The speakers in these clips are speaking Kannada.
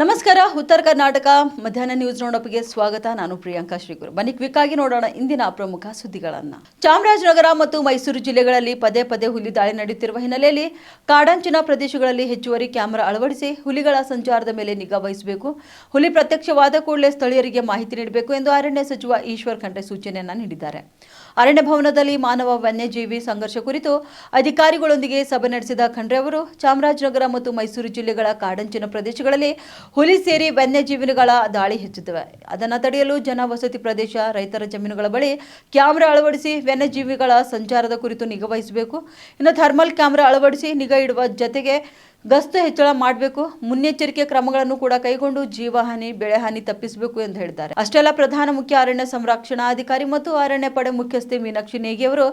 ನಮಸ್ಕಾರ, ಉತ್ತರ ಕರ್ನಾಟಕ. ಮಧ್ಯಾಹ್ನ ನ್ಯೂಸ್ ನೋಡಪ್ಗೆ ಸ್ವಾಗತ. ನಾನು ಪ್ರಿಯಾಂಕಾ ಶ್ರೀಗುರು. ಬನ್ನಿ ಕ್ವಿಕ್ ಆಗಿ ನೋಡೋಣ ಇಂದಿನ ಪ್ರಮುಖ ಸುದ್ದಿಗಳನ್ನ. ಚಾಮರಾಜನಗರ ಮತ್ತು ಮೈಸೂರು ಜಿಲ್ಲೆಗಳಲ್ಲಿ ಪದೇ ಪದೇ ಹುಲಿ ದಾಳಿ ನಡೆಯುತ್ತಿರುವ ಹಿನ್ನೆಲೆಯಲ್ಲಿ ಕಾಡಂಚಿನ ಪ್ರದೇಶಗಳಲ್ಲಿ ಹೆಚ್ಚುವರಿ ಕ್ಯಾಮೆರಾ ಅಳವಡಿಸಿ ಹುಲಿಗಳ ಸಂಚಾರದ ಮೇಲೆ ನಿಗಾ ವಹಿಸಬೇಕು. ಹುಲಿ ಪ್ರತ್ಯಕ್ಷವಾದ ಕೂಡಲೇ ಸ್ಥಳೀಯರಿಗೆ ಮಾಹಿತಿ ನೀಡಬೇಕು ಎಂದು ಅರಣ್ಯ ಸಚಿವ ಈಶ್ವರ್ ಖಂಡ್ರೆ ಸೂಚನೆಯನ್ನು ನೀಡಿದ್ದಾರೆ. ಅರಣ್ಯ ಭವನದಲ್ಲಿ ಮಾನವ ವನ್ಯಜೀವಿ ಸಂಘರ್ಷ ಕುರಿತು ಅಧಿಕಾರಿಗಳೊಂದಿಗೆ ಸಭೆ ನಡೆಸಿದ ಖಂಡ್ರೆ ಅವರು, ಚಾಮರಾಜನಗರ ಮತ್ತು ಮೈಸೂರು ಜಿಲ್ಲೆಗಳ ಕಾಡಂಚಿನ ಪ್ರದೇಶಗಳಲ್ಲಿ ಹುಲಿ ಸೇರಿ ವನ್ಯಜೀವಿಗಳ ದಾಳಿ ಹೆಚ್ಚುತ್ತಿವೆ. ಅದನ್ನು ತಡೆಯಲು ಜನ ವಸತಿ ಪ್ರದೇಶ ರೈತರ ಜಮೀನುಗಳ ಬಳಿ ಕ್ಯಾಮೆರಾ ಅಳವಡಿಸಿ ವನ್ಯಜೀವಿಗಳ ಸಂಚಾರದ ಕುರಿತು ನಿಗಾ ವಹಿಸಬೇಕು. ಇನ್ನು ಥರ್ಮಲ್ ಕ್ಯಾಮೆರಾ ಅಳವಡಿಸಿ ನಿಗಾ ಇಡುವ ಜತೆಗೆ ಗಸ್ತು ಹೆಚ್ಚಳ ಮಾಡಬೇಕು, ಮುನ್ನೆಚ್ಚರಿಕೆ ಕ್ರಮಗಳನ್ನು ಕೂಡ ಕೈಗೊಂಡು ಜೀವಹಾನಿ ಬೆಳೆಹಾನಿ ತಪ್ಪಿಸಬೇಕು ಎಂದು ಹೇಳಿದ್ದಾರೆ. ಅಷ್ಟೆಲ್ಲ ಪ್ರಧಾನ ಮುಖ್ಯ ಅರಣ್ಯ ಸಂರಕ್ಷಣಾಧಿಕಾರಿ ಮತ್ತು ಅರಣ್ಯ ಪಡೆ ಮುಖ್ಯಸ್ಥೆ ಮೀನಾಕ್ಷಿ ನೇಗಿಯವರು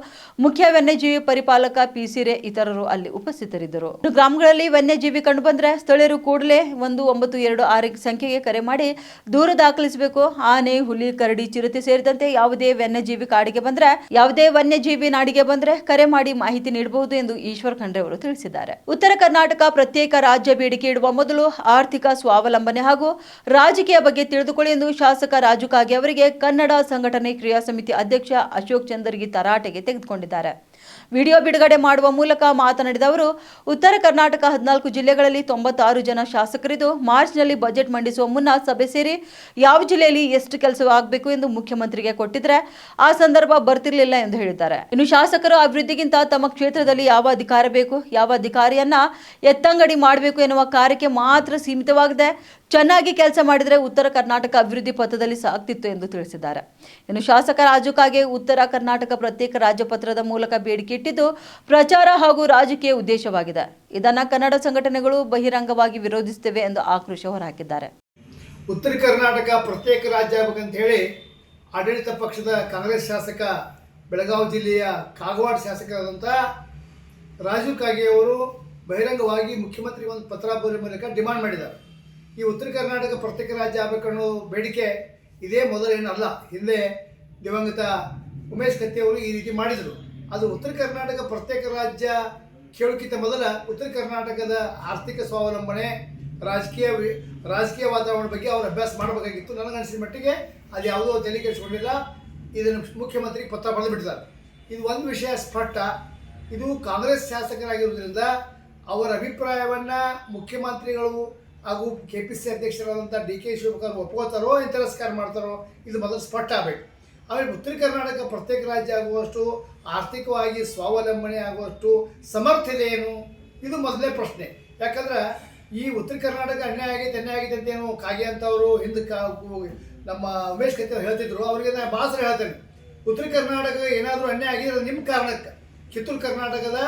ಮುಖ್ಯ ವನ್ಯಜೀವಿ ಪರಿಪಾಲಕ ಪಿಸಿರೆ ಇತರರು ಅಲ್ಲಿ ಉಪಸ್ಥಿತರಿದ್ದರು. ಗ್ರಾಮಗಳಲ್ಲಿ ವನ್ಯಜೀವಿ ಕಂಡು ಬಂದ್ರೆ ಸ್ಥಳೀಯರು ಕೂಡಲೇ ಒಂದು ಒಂಬತ್ತು ಎರಡು ಆರು ಸಂಖ್ಯೆಗೆ ಕರೆ ಮಾಡಿ ದೂರ ದಾಖಲಿಸಬೇಕು. ಆನೆ, ಹುಲಿ, ಕರಡಿ, ಚಿರತೆ ಸೇರಿದಂತೆ ಯಾವುದೇ ವನ್ಯಜೀವಿ ಕಾಡಿಗೆ ಬಂದ್ರೆ, ಯಾವುದೇ ವನ್ಯಜೀವಿ ನಾಡಿಗೆ ಬಂದ್ರೆ ಕರೆ ಮಾಡಿ ಮಾಹಿತಿ ನೀಡಬಹುದು ಎಂದು ಈಶ್ವರ್ ಖಂಡ್ರೆ ಅವರು ತಿಳಿಸಿದ್ದಾರೆ. ಉತ್ತರ ಕರ್ನಾಟಕ ಪ್ರತ್ಯೇಕ ರಾಜ್ಯ ಬೇಡಿಕೆ ಇಡುವ ಮೊದಲು ಆರ್ಥಿಕ ಸ್ವಾವಲಂಬನೆ ಹಾಗೂ ರಾಜಕೀಯ ಬಗ್ಗೆ ತಿಳಿದುಕೊಳ್ಳಿ ಎಂದು ಶಾಸಕ ರಾಜು ಕಾಗೆ ಅವರಿಗೆ ಕನ್ನಡ ಸಂಘಟನೆ ಕ್ರಿಯಾ ಸಮಿತಿ ಅಧ್ಯಕ್ಷ ಅಶೋಕ್ ಚಂದರ್ಗಿ ತರಾಟೆಗೆ ತೆಗೆದುಕೊಂಡಿದ್ದಾರೆ. ವಿಡಿಯೋ ಬಿಡುಗಡೆ ಮಾಡುವ ಮೂಲಕ ಮಾತನಾಡಿದ ಅವರು, ಉತ್ತರ ಕರ್ನಾಟಕ ಹದಿನಾಲ್ಕು ಜಿಲ್ಲೆಗಳಲ್ಲಿ ತೊಂಬತ್ತಾರು ಜನ ಶಾಸಕರಿದ್ದು, ಮಾರ್ಚ್ನಲ್ಲಿ ಬಜೆಟ್ ಮಂಡಿಸುವ ಮುನ್ನ ಸಭೆ ಸೇರಿ ಯಾವ ಜಿಲ್ಲೆಯಲ್ಲಿ ಎಷ್ಟು ಕೆಲಸ ಆಗಬೇಕು ಎಂದು ಮುಖ್ಯಮಂತ್ರಿಗೆ ಕೊಟ್ಟಿದ್ರೆ ಆ ಸಂದರ್ಭ ಬರ್ತಿರಲಿಲ್ಲ ಎಂದು ಹೇಳಿದ್ದಾರೆ. ಇನ್ನು ಶಾಸಕರು ಅಭಿವೃದ್ಧಿಗಿಂತ ತಮ್ಮ ಕ್ಷೇತ್ರದಲ್ಲಿ ಯಾವ ಅಧಿಕಾರ ಬೇಕು, ಯಾವ ಅಧಿಕಾರಿಯನ್ನ ಎತ್ತಂಗಡಿ ಮಾಡಬೇಕು ಎನ್ನುವ ಕಾರ್ಯಕ್ಕೆ ಮಾತ್ರ ಸೀಮಿತವಾಗಿದೆ. ಚೆನ್ನಾಗಿ ಕೆಲಸ ಮಾಡಿದರೆ ಉತ್ತರ ಕರ್ನಾಟಕ ಅಭಿವೃದ್ಧಿ ಪಥದಲ್ಲಿ ಸಾಗ್ತಿತ್ತು ಎಂದು ತಿಳಿಸಿದ್ದಾರೆ. ಇನ್ನು ಶಾಸಕ ರಾಜುಕಾಗೆ ಉತ್ತರ ಕರ್ನಾಟಕ ಪ್ರತ್ಯೇಕ ರಾಜ್ಯಪತ್ರದ ಮೂಲಕ ಬೇಡಿಕೆ ಇಟ್ಟಿದ್ದು ಪ್ರಚಾರ ಹಾಗೂ ರಾಜಕೀಯ ಉದ್ದೇಶವಾಗಿದೆ. ಇದನ್ನು ಕನ್ನಡ ಸಂಘಟನೆಗಳು ಬಹಿರಂಗವಾಗಿ ವಿರೋಧಿಸುತ್ತೇವೆ ಎಂದು ಆಕ್ರೋಶ ಹೊರಹಾಕಿದ್ದಾರೆ. ಉತ್ತರ ಕರ್ನಾಟಕ ಪ್ರತ್ಯೇಕ ರಾಜ್ಯ ಆಗಬೇಕಂತ ಹೇಳಿ ಆಡಳಿತ ಪಕ್ಷದ ಕಾಂಗ್ರೆಸ್ ಶಾಸಕ ಬೆಳಗಾವಿ ಜಿಲ್ಲೆಯ ಕಾಗವಾಡ ಶಾಸಕರಾದಂಥ ರಾಜೀವ್ ಕಾಗೆ ಅವರು ಬಹಿರಂಗವಾಗಿ ಮುಖ್ಯಮಂತ್ರಿ ಒಂದು ಪತ್ರ ಬರೆಯುವ ಮೂಲಕ ಡಿಮಾಂಡ್ ಮಾಡಿದ್ದಾರೆ. ಈ ಉತ್ತರ ಕರ್ನಾಟಕ ಪ್ರತ್ಯೇಕ ರಾಜ್ಯ ಆಗಬೇಕನ್ನೋ ಬೇಡಿಕೆ ಇದೇ ಮೊದಲೇನಲ್ಲ. ಹಿಂದೆ ದಿವಂಗತ ಉಮೇಶ್ ಕತ್ತಿ ಅವರು ಈ ರೀತಿ ಮಾಡಿದರು. ಅದು ಉತ್ತರ ಕರ್ನಾಟಕ ಪ್ರತ್ಯೇಕ ರಾಜ್ಯ ಕೇಳೋಕ್ಕಿಂತ ಮೊದಲ ಉತ್ತರ ಕರ್ನಾಟಕದ ಆರ್ಥಿಕ ಸ್ವಾವಲಂಬನೆ, ರಾಜಕೀಯ ರಾಜಕೀಯ ವಾತಾವರಣ ಬಗ್ಗೆ ಅವರು ಅಭ್ಯಾಸ ಮಾಡಬೇಕಾಗಿತ್ತು. ನನಗನ್ಸಿದ ಮಟ್ಟಿಗೆ ಅದು ಯಾವುದೋ ತಲೆ ಕೆಡಿಸ್ಕೊಂಡಿಲ್ಲ. ಇದನ್ನು ಮುಖ್ಯಮಂತ್ರಿಗೆ ಪತ್ರ ಬರೆದು ಬಿಟ್ಟಿದ್ದಾರೆ. ಇದು ಒಂದು ವಿಷಯ ಸ್ಪಷ್ಟ. ಇದು ಕಾಂಗ್ರೆಸ್ ಶಾಸಕರಾಗಿರುವುದರಿಂದ ಅವರ ಅಭಿಪ್ರಾಯವನ್ನು ಮುಖ್ಯಮಂತ್ರಿಗಳು ಹಾಗೂ ಕೆ ಪಿ ಸಿ ಅಧ್ಯಕ್ಷರಾದಂಥ ಡಿ ಕೆ ಶಿವಕುಮಾರ್ ಒಪ್ಕೋತಾರೋ ತಿರಸ್ಕಾರ ಮಾಡ್ತಾರೋ, ಇದು ಮೊದಲು ಸ್ಪಷ್ಟ ಆಗಬೇಕು. ಆಮೇಲೆ ಉತ್ತರ ಕರ್ನಾಟಕ ಪ್ರತ್ಯೇಕ ರಾಜ್ಯ ಆಗುವಷ್ಟು, ಆರ್ಥಿಕವಾಗಿ ಸ್ವಾವಲಂಬನೆ ಆಗುವಷ್ಟು ಸಮರ್ಥತೆ ಏನು? ಇದು ಮೊದಲನೇ ಪ್ರಶ್ನೆ. ಯಾಕಂದ್ರೆ ಈ ಉತ್ತರ ಕರ್ನಾಟಕ ಅನ್ಯಾಯ ಆಗೈತೆ ಅನ್ಯಾಯ ಆಗೈತೆ ಅಂತ ಏನು ಕಾಗೆ ಅಂತವರು ಹಿಂದಕ್ಕೆ ನಮ್ಮ ಉಮೇಶ್ ಕತ್ತಿ ಹೇಳ್ತಿದ್ರು. ಅವರಿಗೆ ನಾನು ಬಾಸರ ಹೇಳ್ತೇನೆ. ಉತ್ತರ ಕರ್ನಾಟಕ ಏನಾದರೂ ಅನ್ಯಾಯ ಆಗಿದ್ರೆ ನಿಮ್ಮ ಕಾರಣಕ್ಕೆ. ಕಿತ್ತೂರು ಕರ್ನಾಟಕದ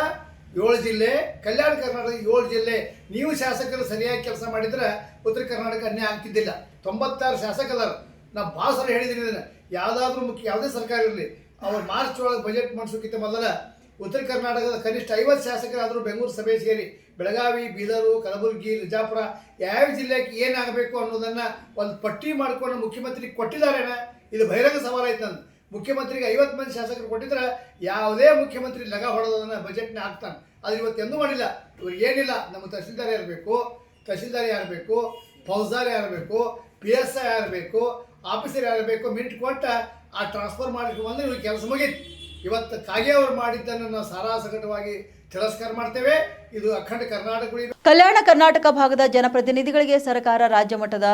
ಏಳು ಜಿಲ್ಲೆ, ಕಲ್ಯಾಣ ಕರ್ನಾಟಕ ಏಳು ಜಿಲ್ಲೆ. ನೀವು ಶಾಸಕರು ಸರಿಯಾಗಿ ಕೆಲಸ ಮಾಡಿದ್ರೆ ಉತ್ತರ ಕರ್ನಾಟಕ ಅನ್ಯಾಯ ಆಗ್ತಿದ್ದಿಲ್ಲ. ತೊಂಬತ್ತಾರು ಶಾಸಕರು. ನಾ ಭಾಳ ಸಲ ಹೇಳಿದ್ದೀನಿ ಇದನ್ನು. ಯಾವುದಾದ್ರೂ ಮುಖ್ಯ ಯಾವುದೇ ಸರ್ಕಾರ ಇರಲಿ, ಅವ್ರು ಮಾರ್ಚ್ ಒಳಗೆ ಬಜೆಟ್ ಮಾಡಿಸೋಕ್ಕಿಂತ ಮೊದಲ ಉತ್ತರ ಕರ್ನಾಟಕದ ಕನಿಷ್ಠ ಐವತ್ತು ಶಾಸಕರಾದರೂ ಬೆಂಗಳೂರು ಸಭೆ ಸೇರಿ ಬೆಳಗಾವಿ, ಬೀದರು, ಕಲಬುರಗಿ ವಿಜಾಪುರ ಯಾವ ಜಿಲ್ಲೆಗೆ ಏನಾಗಬೇಕು ಅನ್ನೋದನ್ನು ಒಂದು ಪಟ್ಟಿ ಮಾಡಿಕೊಂಡು ಮುಖ್ಯಮಂತ್ರಿಗೆ ಕೊಟ್ಟಿದ್ದಾರೇನ ಇದು ಬಹಿರಂಗ ಸವಾಲಾಯ್ತು ನಂದು. ಮುಖ್ಯಮಂತ್ರಿಗೆ ಐವತ್ತು ಮಂದಿ ಶಾಸಕರು ಕೊಟ್ಟಿದ್ರೆ ಯಾವುದೇ ಮುಖ್ಯಮಂತ್ರಿ ಲಗ ಹೊಡೋದನ್ನು ಬಜೆಟ್ನ ಹಾಕ್ತಾನೆ. ಇವತ್ತು ಎಂದೂ ಮಾಡಿಲ್ಲ. ಇವ್ರಿಗೆ ಏನಿಲ್ಲ, ನಮ್ಮ ತಹಸೀಲ್ದಾರ್ ಇರಬೇಕು ತಹಸೀಲ್ದಾರ್ ಯಾರು ಬೇಕು ಫೌಜ್ದಾರ್ ಯಾರು ಬೇಕು ಪಿ ಎಸ್ ಐ ಯಾರು ಆಫೀಸರ್ ಯಾರು ಬೇಕು ಮಿಂಟ್ ಕೊಟ್ಟ ಆ ಟ್ರಾನ್ಸ್ಫರ್ ಮಾಡಿಕೊಂಡು ಬಂದರೆ ಇವ್ರಿಗೆ ಕೆಲಸ ಮುಗೀತು. ಇವತ್ತು ಕಾಗೆ ಅವರು ಮಾಡಿದ್ದನ್ನು ನಾವು ಸಾರಾಸಗಟವಾಗಿ ತಿರಸ್ಕಾರ ಮಾಡ್ತೇವೆ. ಇದು ಅಖಂಡ ಕರ್ನಾಟಕ ಕಲ್ಯಾಣ ಕರ್ನಾಟಕ ಭಾಗದ ಜನಪ್ರತಿನಿಧಿಗಳಿಗೆ ಸರ್ಕಾರ ರಾಜ್ಯ ಮಟ್ಟದ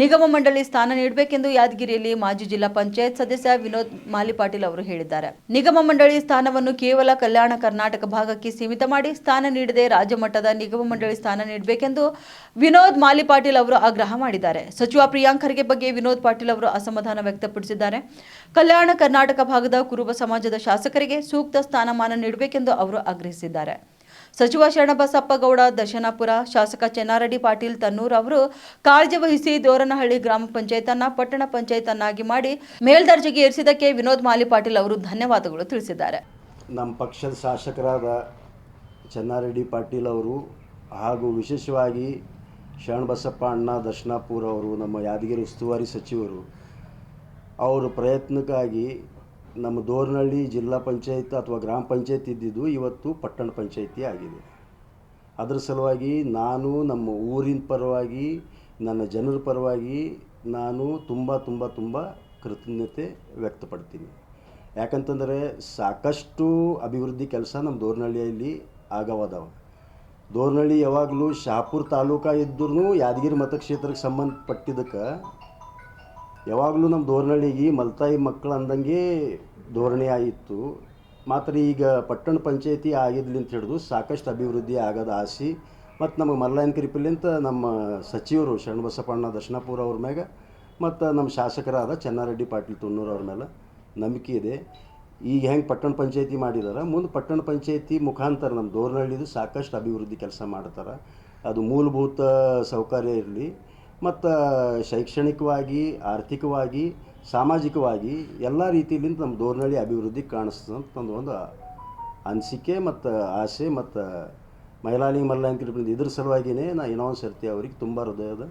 ನಿಗಮ ಮಂಡಳಿ ಸ್ಥಾನ ನೀಡಬೇಕೆಂದು ಯಾದಗಿರಿಯಲ್ಲಿ ಮಾಜಿ ಜಿಲ್ಲಾ ಪಂಚಾಯತ್ ಸದಸ್ಯ ವಿನೋದ್ ಮಾಲಿಪಾಟೀಲ್ ಅವರು ಹೇಳಿದ್ದಾರೆ. ನಿಗಮ ಮಂಡಳಿ ಸ್ಥಾನವನ್ನು ಕೇವಲ ಕಲ್ಯಾಣ ಕರ್ನಾಟಕ ಭಾಗಕ್ಕೆ ಸೀಮಿತ ಮಾಡಿ ಸ್ಥಾನ ನೀಡದೆ ರಾಜ್ಯ ಮಟ್ಟದ ನಿಗಮ ಮಂಡಳಿ ಸ್ಥಾನ ನೀಡಬೇಕೆಂದು ವಿನೋದ್ ಮಾಲಿಪಾಟೀಲ್ ಅವರು ಆಗ್ರಹ ಮಾಡಿದ್ದಾರೆ. ಸಚಿವ ಪ್ರಿಯಾಂಕ್ ಖರ್ಗೆ ಬಗ್ಗೆ ವಿನೋದ್ ಪಾಟೀಲ್ ಅವರು ಅಸಮಾಧಾನ ವ್ಯಕ್ತಪಡಿಸಿದ್ದಾರೆ. ಕಲ್ಯಾಣ ಕರ್ನಾಟಕ ಭಾಗದ ಕುರುಬ ಸಮಾಜದ ಶಾಸಕರಿಗೆ ಸೂಕ್ತ ಸ್ಥಾನಮಾನ ನೀಡಬೇಕೆಂದು ಅವರು ಆಗ್ರಹಿಸಿದ್ದಾರೆ. ಸಚಿವ ಶರಣಬಸಪ್ಪ ಗೌಡ ದಶನಾಪುರ ಶಾಸಕ ಚೆನ್ನಾರೆಡ್ಡಿ ಪಾಟೀಲ್ ತನ್ನೂರ್ ಅವರು ಕಾಳಜಿ ವಹಿಸಿ ದೋರನಹಳ್ಳಿ ಗ್ರಾಮ ಪಂಚಾಯತ್ ಅನ್ನ ಪಟ್ಟಣ ಪಂಚಾಯತ್ ಅನ್ನಾಗಿ ಮಾಡಿ ಮೇಲ್ದರ್ಜೆಗೆ ಏರಿಸಿದ್ದಕ್ಕೆ ವಿನೋದ್ ಮಾಲಿ ಪಾಟೀಲ್ ಅವರು ಧನ್ಯವಾದಗಳು ತಿಳಿಸಿದ್ದಾರೆ. ನಮ್ಮ ಪಕ್ಷದ ಶಾಸಕರಾದ ಚೆನ್ನಾರೆಡ್ಡಿ ಪಾಟೀಲ್ ಅವರು ಹಾಗೂ ವಿಶೇಷವಾಗಿ ಶರಣಬಸಪ್ಪ ಅಣ್ಣ ದರ್ಶನಾಪುರ ಅವರು, ನಮ್ಮ ಯಾದಗಿರಿ ಉಸ್ತುವಾರಿ ಸಚಿವರು, ಅವರ ಪ್ರಯತ್ನಕ್ಕಾಗಿ ನಮ್ಮ ದೋರ್ನಹಳ್ಳಿ ಜಿಲ್ಲಾ ಪಂಚಾಯತ್ ಅಥವಾ ಗ್ರಾಮ ಪಂಚಾಯತ್ ಇದ್ದಿದ್ದು ಇವತ್ತು ಪಟ್ಟಣ ಪಂಚಾಯಿತಿ ಆಗಿದೆ. ಅದರ ಸಲುವಾಗಿ ನಾನು ನಮ್ಮ ಊರಿನ ಪರವಾಗಿ, ನನ್ನ ಜನರ ಪರವಾಗಿ ನಾನು ತುಂಬ ತುಂಬ ತುಂಬ ಕೃತಜ್ಞತೆ ವ್ಯಕ್ತಪಡ್ತೀನಿ. ಯಾಕಂತಂದರೆ ಸಾಕಷ್ಟು ಅಭಿವೃದ್ಧಿ ಕೆಲಸ ನಮ್ಮ ದೋರ್ನಹಳ್ಳಿಯಲ್ಲಿ ಆಗವದಾವ. ದೋರ್ನಹಳ್ಳಿ ಯಾವಾಗಲೂ ಶಹಾಪುರ ತಾಲೂಕು ಇದ್ದರೂ ಯಾದಗಿರಿ ಮತಕ್ಷೇತ್ರಕ್ಕೆ ಸಂಬಂಧಪಟ್ಟಿದ್ದಕ್ಕೆ ಯಾವಾಗಲೂ ನಮ್ಮ ಧೋರಣೆಗೆ ಮಲ್ತಾಯಿ ಮಕ್ಕಳು ಅಂದಂಗೆ ಧೋರಣೆ ಆಯಿತು. ಮಾತ್ರ ಈಗ ಪಟ್ಟಣ ಪಂಚಾಯತಿ ಆಗಿದ್ಲಿಂತ ಹಿಡಿದು ಸಾಕಷ್ಟು ಅಭಿವೃದ್ಧಿ ಆಗದ ಆಸೆ. ಮತ್ತು ನಮಗೆ ಮಲ್ಲಾಯನ್ ಕರಿಪಲ್ಲಿಂತ ನಮ್ಮ ಸಚಿವರು ಶರಣಬಸಪ್ಪಣ್ಣ ದರ್ಶನಪುರ ಅವ್ರ ಮ್ಯಾಗ, ಮತ್ತು ನಮ್ಮ ಶಾಸಕರಾದ ಚೆನ್ನಾರೆಡ್ಡಿ ಪಾಟೀಲ್ ತುಣ್ಣೂರು ಅವ್ರ ಮೇಲೆ ನಂಬಿಕೆ ಇದೆ. ಈಗ ಹೆಂಗೆ ಪಟ್ಟಣ ಪಂಚಾಯತಿ ಮಾಡಿದಾರೆ? ಮುಂದೆ ಪಟ್ಟಣ ಪಂಚಾಯತಿ ಮುಖಾಂತರ ನಮ್ಮ ದೋರ್ನಹಳ್ಳಿದು ಸಾಕಷ್ಟು ಅಭಿವೃದ್ಧಿ ಕೆಲಸ ಮಾಡ್ತಾರೆ. ಅದು ಮೂಲಭೂತ ಸೌಕರ್ಯ ಇರಲಿ. ಮತ್ತು ಶೈಕ್ಷಣಿಕವಾಗಿ, ಆರ್ಥಿಕವಾಗಿ, ಸಾಮಾಜಿಕವಾಗಿ ಎಲ್ಲ ರೀತಿಯಿಂದ ನಮ್ಮ ದೋರ್ನಳ್ಳಿ ಅಭಿವೃದ್ಧಿ ಕಾಣಿಸ್ತದೆ ಅಂತ ಒಂದು ಒಂದು ಅನಿಸಿಕೆ ಮತ್ತು ಆಸೆ ಮತ್ತು ಮೈಲಾಲಿ ಅಂತ ಇದ್ರ ಸಲುವಾಗಿಯೇ ನಾನು ಇನ್ನೊಂದು ಸರ್ತಿ ಅವರಿಗೆ ತುಂಬ ಹೃದಯದ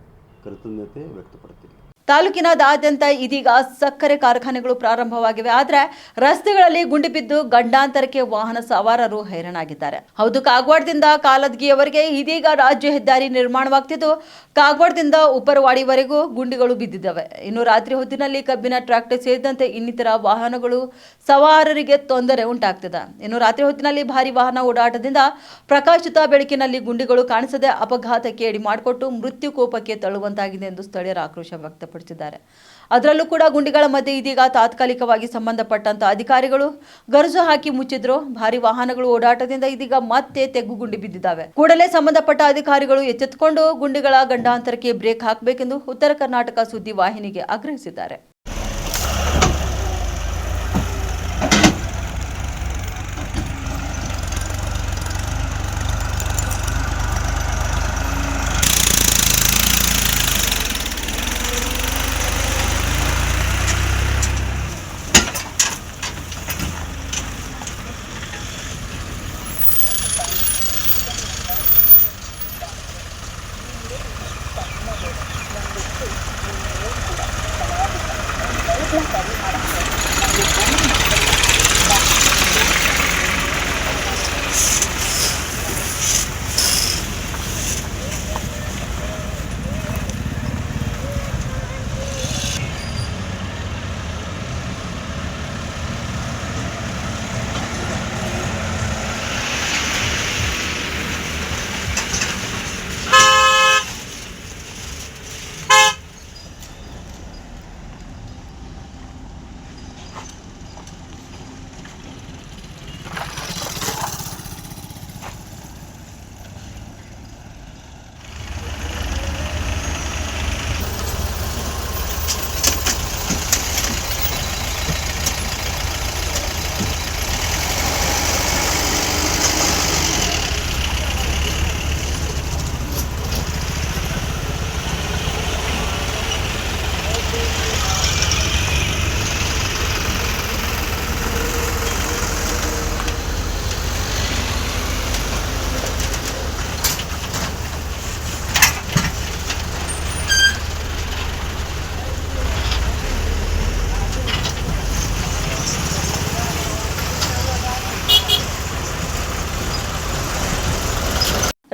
ಕೃತಜ್ಞತೆ ವ್ಯಕ್ತಪಡ್ತೀನಿ. ತಾಲೂಕಿನಾದ್ಯಂತ ಇದೀಗ ಸಕ್ಕರೆ ಕಾರ್ಖಾನೆಗಳು ಪ್ರಾರಂಭವಾಗಿವೆ. ಆದರೆ ರಸ್ತೆಗಳಲ್ಲಿ ಗುಂಡಿ ಬಿದ್ದು ಗಂಡಾಂತರಕ್ಕೆ ವಾಹನ ಸವಾರರು ಹೈರಾಣಾಗಿದ್ದಾರೆ. ಹೌದು, ಕಾಗವಾಡದಿಂದ ಕಾಲದ್ಗಿಯವರೆಗೆ ಇದೀಗ ರಾಜ್ಯ ಹೆದ್ದಾರಿ ನಿರ್ಮಾಣವಾಗ್ತಿದ್ದು. ಕಾಗವಾಡದಿಂದ ಉಪ್ಪರವಾಡಿವರೆಗೂ ಗುಂಡಿಗಳು ಬಿದ್ದಿದ್ದಾವೆ. ಇನ್ನು ರಾತ್ರಿ ಹೊತ್ತಿನಲ್ಲಿ ಕಬ್ಬಿನ ಟ್ರ್ಯಾಕ್ಟರ್ ಸೇರಿದಂತೆ ಇನ್ನಿತರ ವಾಹನಗಳು ಸವಾರರಿಗೆ ತೊಂದರೆ ಉಂಟಾಗ್ತಿದೆ. ಇನ್ನು ರಾತ್ರಿ ಹೊತ್ತಿನಲ್ಲಿ ಭಾರಿ ವಾಹನ ಓಡಾಟದಿಂದ ಪ್ರಕಾಶಿತ ಬೆಳಕಿನಲ್ಲಿ ಗುಂಡಿಗಳು ಕಾಣಿಸದೆ ಅಪಘಾತಕ್ಕೆ ಎಡಿ ಮಾಡಿಕೊಟ್ಟು ಮೃತ್ಯು ಕೋಪಕ್ಕೆ ತಳ್ಳುವಂತಾಗಿದೆ ಎಂದು ಸ್ಥಳೀಯರ ಆಕ್ರೋಶ ವ್ಯಕ್ತಪಡಿಸಿದ್ದಾರೆ. ಅದರಲ್ಲೂ ಕೂಡ ಗುಂಡಿಗಳ ಮಧ್ಯೆ ಇದೀಗ ತಾತ್ಕಾಲಿಕವಾಗಿ ಸಂಬಂಧಪಟ್ಟಂತ ಅಧಿಕಾರಿಗಳು ಗರಜು ಹಾಕಿ ಮುಚ್ಚಿದ್ರು. ಭಾರಿ ವಾಹನಗಳು ಓಡಾಟದಿಂದ ಇದೀಗ ಮತ್ತೆ ತೆಗ್ಗು ಗುಂಡಿ ಬಿದ್ದಿದ್ದಾವೆ. ಕೂಡಲೇ ಸಂಬಂಧಪಟ್ಟ ಅಧಿಕಾರಿಗಳು ಎಚ್ಚೆತ್ತುಕೊಂಡು ಗುಂಡಿಗಳ ಗಂಡಾಂತರಕ್ಕೆ ಬ್ರೇಕ್ ಹಾಕಬೇಕೆಂದು ಉತ್ತರ ಕರ್ನಾಟಕ ಸುದ್ದಿ ವಾಹಿನಿಗೆ ಆಗ್ರಹಿಸಿದ್ದಾರೆ.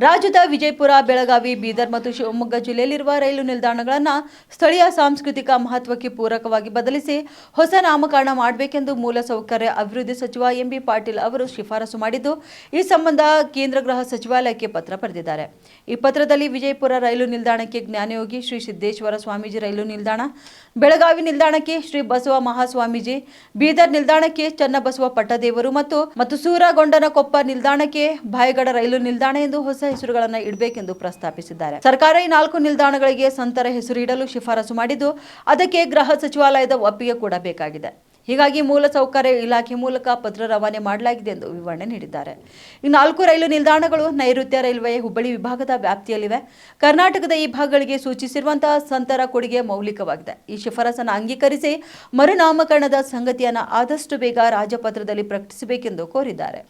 ರಾಜ್ಯದ ವಿಜಯಪುರ, ಬೆಳಗಾವಿ, ಬೀದರ್ ಮತ್ತು ಶಿವಮೊಗ್ಗ ಜಿಲ್ಲೆಯಲ್ಲಿರುವ ರೈಲು ನಿಲ್ದಾಣಗಳನ್ನು ಸ್ಥಳೀಯ ಸಾಂಸ್ಕೃತಿಕ ಮಹತ್ವಕ್ಕೆ ಪೂರಕವಾಗಿ ಬದಲಿಸಿ ಹೊಸ ನಾಮಕರಣ ಮಾಡಬೇಕೆಂದು ಮೂಲಸೌಕರ್ಯ ಅಭಿವೃದ್ಧಿ ಸಚಿವ ಎಂಬಿ ಪಾಟೀಲ್ ಅವರು ಶಿಫಾರಸು ಮಾಡಿದ್ದು, ಈ ಸಂಬಂಧ ಕೇಂದ್ರ ಗೃಹ ಸಚಿವಾಲಯಕ್ಕೆ ಪತ್ರ ಬರೆದಿದ್ದಾರೆ. ಈ ಪತ್ರದಲ್ಲಿ ವಿಜಯಪುರ ರೈಲು ನಿಲ್ದಾಣಕ್ಕೆ ಜ್ಞಾನಯೋಗಿ ಶ್ರೀ ಸಿದ್ದೇಶ್ವರ ಸ್ವಾಮೀಜಿ ರೈಲು ನಿಲ್ದಾಣ, ಬೆಳಗಾವಿ ನಿಲ್ದಾಣಕ್ಕೆ ಶ್ರೀ ಬಸವ ಮಹಾಸ್ವಾಮೀಜಿ, ಬೀದರ್ ನಿಲ್ದಾಣಕ್ಕೆ ಚನ್ನಬಸವ ಪಟ್ಟದೇವರು ಮತ್ತು ಮತ್ತು ಸೂರಗೊಂಡನಕೊಪ್ಪ ನಿಲ್ದಾಣಕ್ಕೆ ಭಾಯಗಡ ರೈಲು ನಿಲ್ದಾಣ ಎಂದು ಹೊಸ ಹೆಸರುಗಳನ್ನು ಇಡಬೇಕೆಂದು ಪ್ರಸ್ತಾಪಿಸಿದ್ದಾರೆ. ಸರ್ಕಾರ ಈ ನಾಲ್ಕು ನಿಲ್ದಾಣಗಳಿಗೆ ಸಂತರ ಹೆಸರು ಇಡಲು ಶಿಫಾರಸು ಮಾಡಿದ್ದು, ಅದಕ್ಕೆ ಗೃಹ ಸಚಿವಾಲಯದ ಒಪ್ಪಿಗೆ ಕೂಡ ಬೇಕಾಗಿದೆ. ಹೀಗಾಗಿ ಮೂಲಸೌಕರ್ಯ ಇಲಾಖೆ ಮೂಲಕ ಪತ್ರ ರವಾನೆ ಮಾಡಲಾಗಿದೆ ಎಂದು ವಿವರಣೆ ನೀಡಿದ್ದಾರೆ. ಈ ನಾಲ್ಕು ರೈಲು ನಿಲ್ದಾಣಗಳು ನೈಋತ್ಯ ರೈಲ್ವೆ ಹುಬ್ಬಳ್ಳಿ ವಿಭಾಗದ ವ್ಯಾಪ್ತಿಯಲ್ಲಿವೆ. ಕರ್ನಾಟಕದ ಈ ಭಾಗಗಳಿಗೆ ಸೂಚಿಸಿರುವಂತಹ ಸಂತರ ಕೊಡುಗೆ ಮೌಲಿಕವಾಗಿದೆ. ಈ ಶಿಫಾರಸನ್ನು ಅಂಗೀಕರಿಸಿ ಮರುನಾಮಕರಣದ ಸಂಗತಿಯನ್ನು ಆದಷ್ಟು ಬೇಗ ರಾಜಪತ್ರದಲ್ಲಿ ಪ್ರಕಟಿಸಬೇಕೆಂದು ಕೋರಿದ್ದಾರೆ.